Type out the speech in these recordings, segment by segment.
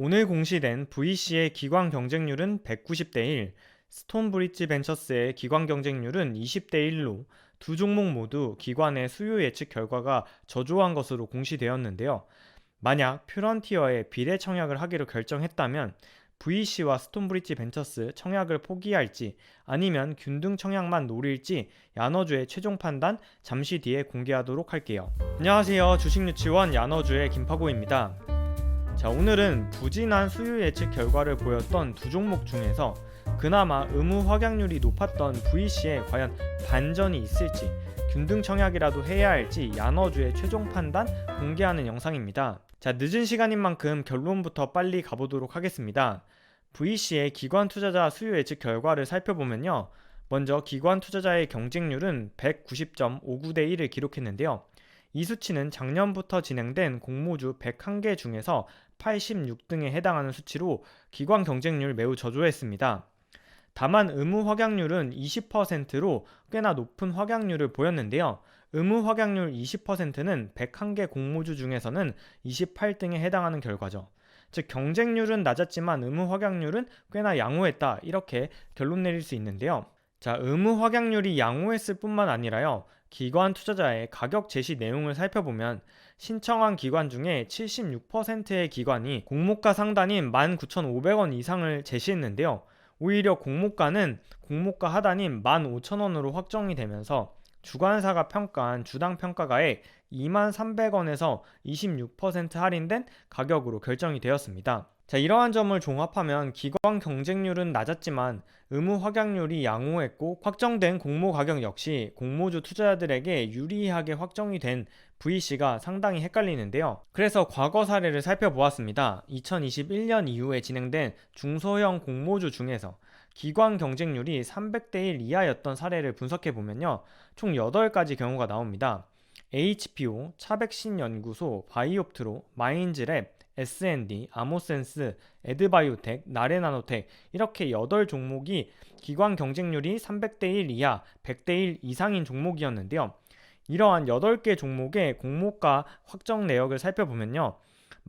오늘 공시된 VC의 기관 경쟁률은 190대 1, 스톤브리지 벤처스의 기관 경쟁률은 20대 1로 두 종목 모두 기관의 수요 예측 결과가 저조한 것으로 공시되었는데요. 만약 퓨런티어의 비례 청약을 하기로 결정했다면 VC와 스톤브리지 벤처스 청약을 포기할지 아니면 균등 청약만 노릴지 야너주의 최종 판단 잠시 뒤에 공개하도록 할게요. 안녕하세요. 주식유치원 야너주의 김파고입니다. 자, 오늘은 부진한 수요 예측 결과를 보였던 두 종목 중에서 그나마 의무 확약률이 높았던 VC에 과연 반전이 있을지 균등 청약이라도 해야 할지 야너주의 최종 판단 공개하는 영상입니다. 자, 늦은 시간인 만큼 결론부터 빨리 가보도록 하겠습니다. VC의 기관 투자자 수요 예측 결과를 살펴보면요. 먼저 기관 투자자의 경쟁률은 190.59대 1을 기록했는데요. 이 수치는 작년부터 진행된 공모주 101개 중에서 86등에 해당하는 수치로 기관 경쟁률 매우 저조했습니다. 다만 의무 확약률은 20%로 꽤나 높은 확약률을 보였는데요. 의무 확약률 20%는 101개 공모주 중에서는 28등에 해당하는 결과죠. 즉 경쟁률은 낮았지만 의무 확약률은 꽤나 양호했다 이렇게 결론 내릴 수 있는데요. 자, 의무 확약률이 양호했을 뿐만 아니라요. 기관 투자자의 가격 제시 내용을 살펴보면 신청한 기관 중에 76%의 기관이 공모가 상단인 19,500원 이상을 제시했는데요. 오히려 공모가는 공모가 하단인 15,000원으로 확정이 되면서 주관사가 평가한 주당 평가가의 23,300원에서 26% 할인된 가격으로 결정이 되었습니다. 자, 이러한 점을 종합하면 기관 경쟁률은 낮았지만 의무 확약률이 양호했고 확정된 공모 가격 역시 공모주 투자자들에게 유리하게 확정이 된 VC가 상당히 헷갈리는데요. 그래서 과거 사례를 살펴보았습니다. 2021년 이후에 진행된 중소형 공모주 중에서 기관 경쟁률이 300대 1 이하였던 사례를 분석해 보면요. 총 8가지 경우가 나옵니다. HPO, 차백신연구소, 바이옵트로, 마인즈랩, S&D, 아모센스, 에드바이오텍, 나레나노텍 이렇게 8 종목이 기관 경쟁률이 300대 1 이하, 100대 1 이상인 종목이었는데요. 이러한 8개 종목의 공모가 확정 내역을 살펴보면요.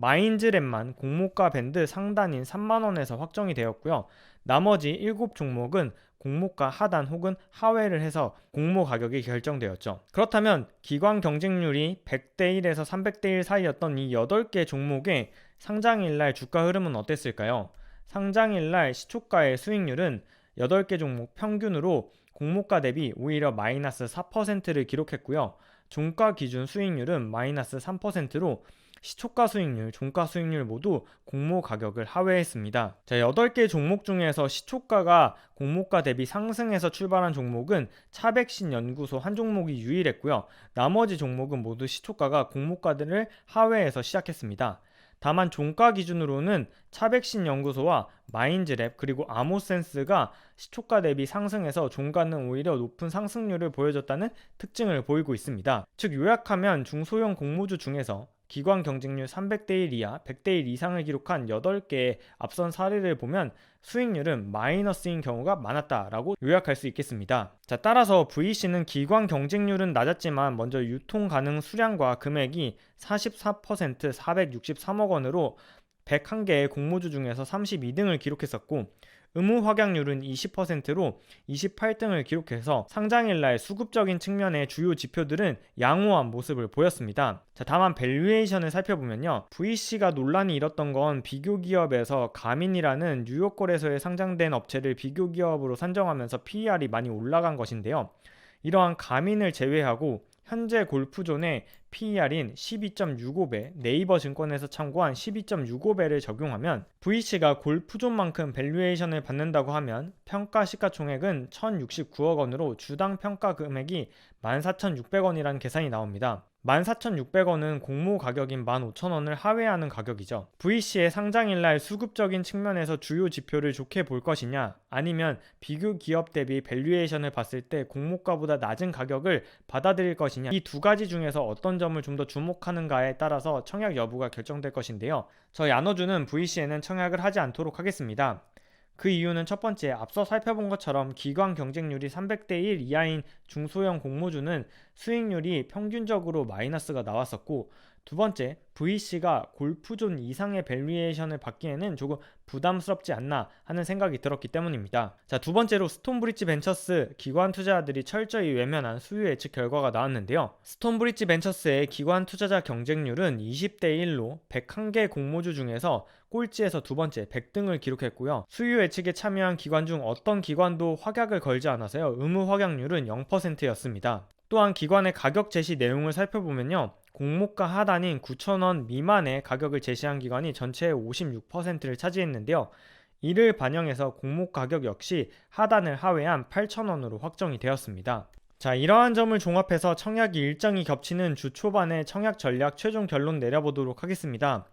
마인즈랩만 공모가 밴드 상단인 3만원에서 확정이 되었고요. 나머지 7 종목은 공모가 하단 혹은 하회를 해서 공모 가격이 결정되었죠. 그렇다면 기관 경쟁률이 100대 1에서 300대 1 사이였던 이 8개 종목의 상장일날 주가 흐름은 어땠을까요? 상장일날 시초가의 수익률은 8개 종목 평균으로 공모가 대비 오히려 마이너스 4%를 기록했고요. 종가 기준 수익률은 마이너스 3%로 시초가 수익률, 종가 수익률 모두 공모 가격을 하회했습니다. 자, 8개 종목 중에서 시초가가 공모가 대비 상승해서 출발한 종목은 차백신 연구소 한 종목이 유일했고요. 나머지 종목은 모두 시초가가 공모가들을 하회해서 시작했습니다. 다만 종가 기준으로는 차백신 연구소와 마인즈랩 그리고 아모센스가 시초가 대비 상승해서 종가는 오히려 높은 상승률을 보여줬다는 특징을 보이고 있습니다. 즉 요약하면 중소형 공모주 중에서 기관 경쟁률 300대 1 이하, 100대 1 이상을 기록한 8개의 앞선 사례를 보면 수익률은 마이너스인 경우가 많았다라고 요약할 수 있겠습니다. 자, 따라서 VC는 기관 경쟁률은 낮았지만 먼저 유통 가능 수량과 금액이 44% 463억 원으로 101개의 공모주 중에서 32등을 기록했었고 의무 확약률은 20%로 28등을 기록해서 상장일날 수급적인 측면의 주요 지표들은 양호한 모습을 보였습니다. 자, 다만 밸류에이션을 살펴보면요. VC가 논란이 일었던 건 비교 기업에서 가민이라는 뉴욕 거래소에 상장된 업체를 비교 기업으로 산정하면서 PER이 많이 올라간 것인데요. 이러한 가민을 제외하고 현재 골프존의 PER인 12.65배, 네이버 증권에서 참고한 12.65배를 적용하면 VC가 골프존만큼 밸류에이션을 받는다고 하면 평가 시가총액은 1,069억 원으로 주당 평가 금액이 14,600원이라는 계산이 나옵니다. 14,600원은 공모 가격인 15,000원을 하회하는 가격이죠. VC의 상장일날 수급적인 측면에서 주요 지표를 좋게 볼 것이냐, 아니면 비교 기업 대비 밸류에이션을 봤을 때 공모가보다 낮은 가격을 받아들일 것이냐, 이 두 가지 중에서 어떤 점을 좀 더 주목하는가에 따라서 청약 여부가 결정될 것인데요. 저 야너주는 VC에는 청약을 하지 않도록 하겠습니다. 그 이유는 첫 번째, 앞서 살펴본 것처럼 기관 경쟁률이 300대 1 이하인 중소형 공모주는 수익률이 평균적으로 마이너스가 나왔었고, 두 번째, VC가 골프존 이상의 밸류에이션을 받기에는 조금 부담스럽지 않나 하는 생각이 들었기 때문입니다. 자, 두 번째로 스톤브리지 벤처스 기관 투자자들이 철저히 외면한 수요 예측 결과가 나왔는데요. 스톤브리지 벤처스의 기관 투자자 경쟁률은 20대 1로 101개 공모주 중에서 꼴찌에서 두 번째 100등을 기록했고요. 수요 예측에 참여한 기관 중 어떤 기관도 확약을 걸지 않아서요. 의무 확약률은 0%였습니다. 또한 기관의 가격 제시 내용을 살펴보면요. 공모가 하단인 9,000원 미만의 가격을 제시한 기관이 전체의 56%를 차지했는데요. 이를 반영해서 공모 가격 역시 하단을 하회한 8,000원으로 확정이 되었습니다. 자, 이러한 점을 종합해서 청약이 일정이 겹치는 주 초반에 청약 전략 최종 결론 내려보도록 하겠습니다.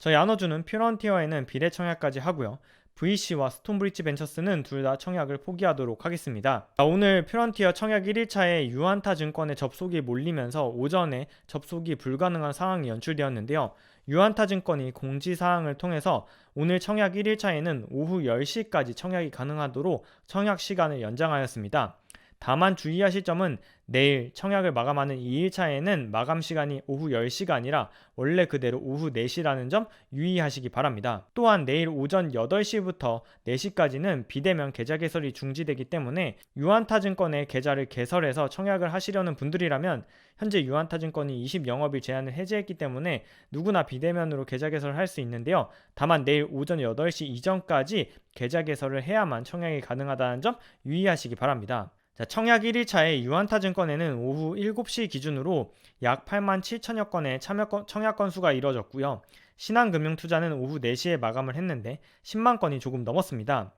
저희 안어주는 퓨런티어에는 비례 청약까지 하고요. VC와 스톤브리지 벤처스는 둘 다 청약을 포기하도록 하겠습니다. 자, 오늘 퓨런티어 청약 1일차에 유한타 증권의 접속이 몰리면서 오전에 접속이 불가능한 상황이 연출되었는데요. 유한타 증권이 공지사항을 통해서 오늘 청약 1일차에는 오후 10시까지 청약이 가능하도록 청약 시간을 연장하였습니다. 다만 주의하실 점은 내일 청약을 마감하는 2일차에는 마감 시간이 오후 10시가 아니라 원래 그대로 오후 4시라는 점 유의하시기 바랍니다. 또한 내일 오전 8시부터 4시까지는 비대면 계좌 개설이 중지되기 때문에 유한타증권의 계좌를 개설해서 청약을 하시려는 분들이라면 현재 유한타증권이 20영업일 제한을 해제했기 때문에 누구나 비대면으로 계좌 개설을 할 수 있는데요. 다만 내일 오전 8시 이전까지 계좌 개설을 해야만 청약이 가능하다는 점 유의하시기 바랍니다. 자, 청약 1일차에 유한타증권에는 오후 7시 기준으로 약 8만 7천여 건의 참여 건, 청약 건수가 이뤄졌고요. 신한금융투자는 오후 4시에 마감을 했는데 10만 건이 조금 넘었습니다.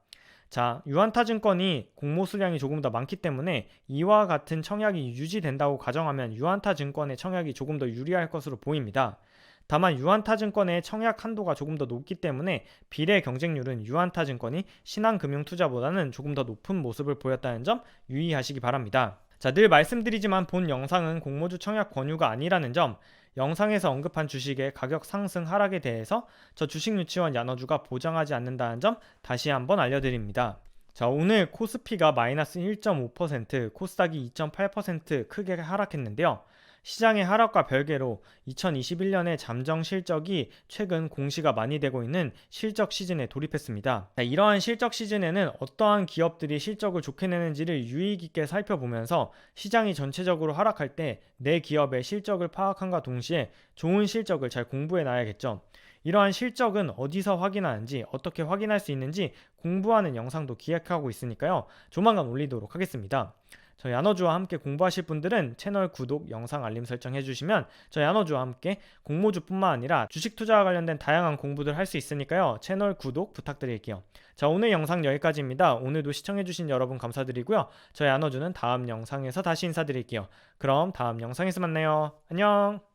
자, 유한타증권이 공모 수량이 조금 더 많기 때문에 이와 같은 청약이 유지된다고 가정하면 유한타증권의 청약이 조금 더 유리할 것으로 보입니다. 다만 유한타증권의 청약 한도가 조금 더 높기 때문에 비례 경쟁률은 유한타증권이 신한금융투자보다는 조금 더 높은 모습을 보였다는 점 유의하시기 바랍니다. 자, 늘 말씀드리지만 본 영상은 공모주 청약 권유가 아니라는 점, 영상에서 언급한 주식의 가격 상승 하락에 대해서 저 주식 유치원 야너주가 보장하지 않는다는 점 다시 한번 알려드립니다. 자, 오늘 코스피가 마이너스 1.5%, 코스닥이 2.8% 크게 하락했는데요. 시장의 하락과 별개로 2021년의 잠정 실적이 최근 공시가 많이 되고 있는 실적 시즌에 돌입했습니다. 이러한 실적 시즌에는 어떠한 기업들이 실적을 좋게 내는지를 유의 깊게 살펴보면서 시장이 전체적으로 하락할 때 내 기업의 실적을 파악함과 동시에 좋은 실적을 잘 공부해 놔야겠죠. 이러한 실적은 어디서 확인하는지 어떻게 확인할 수 있는지 공부하는 영상도 기획하고 있으니까요. 조만간 올리도록 하겠습니다. 저희 야너주와 함께 공부하실 분들은 채널 구독, 영상 알림 설정 해주시면 저희 야너주와 함께 공모주뿐만 아니라 주식 투자와 관련된 다양한 공부들 할 수 있으니까요. 채널 구독 부탁드릴게요. 자 오늘 영상 여기까지입니다. 오늘도 시청해주신 여러분 감사드리고요. 저희 야너주는 다음 영상에서 다시 인사드릴게요. 그럼 다음 영상에서 만나요. 안녕!